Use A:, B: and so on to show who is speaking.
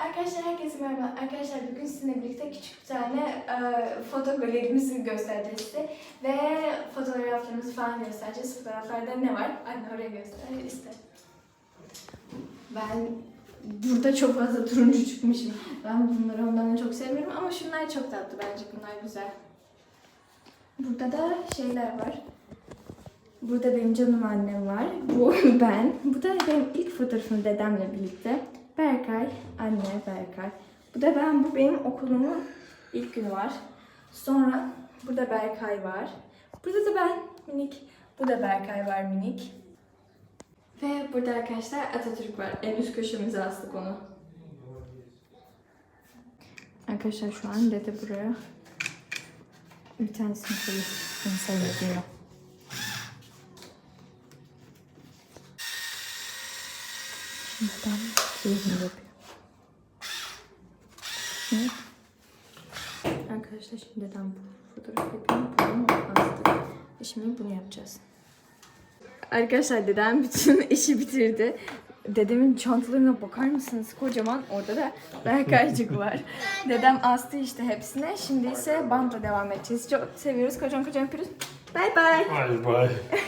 A: Arkadaşlar herkese merhaba. Arkadaşlar bugün sizinle birlikte küçük bir tane e, foto galerimizi göstereceğiz size. Ve fotoğraflarımızı falan göstereceğiz. Fotoğraflarda ne var? Anne oraya göster iste. Ben burada çok fazla turuncu çıkmışım. Ben bunları ondan da çok sevmiyorum ama şunlar çok tatlı bence. Bunlar güzel. Burada da şeyler var. Burada benim canım annem var. Bu ben. Bu da benim ilk fotoğrafım dedemle birlikte. Berkay, anne Berkay. Bu da ben. Bu benim okulumun ilk günü var. Sonra burada Berkay var. Burada da ben minik. Bu da Berkay var minik. Ve burada arkadaşlar Atatürk var. En üst köşemize astık onu. Arkadaşlar şu an dede buraya bir tanesini koyuyor. Beni seviyor. Şimdiden keyfini yapıyor. Şimdi arkadaşlar şimdiden bu fotoğraf yapıyorum. Bunu astık. E Şimdi bunu yapacağız. Arkadaşlar dedem bütün işi bitirdi. Dedemin çantalarına bakar mısınız? Kocaman. Orada da Berkaycık var. Dedem astı işte hepsine. Şimdi ise bantla devam edeceğiz. Çok seviyoruz. Kocaman kocaman yapıyoruz. Bye bye.
B: Bye bye.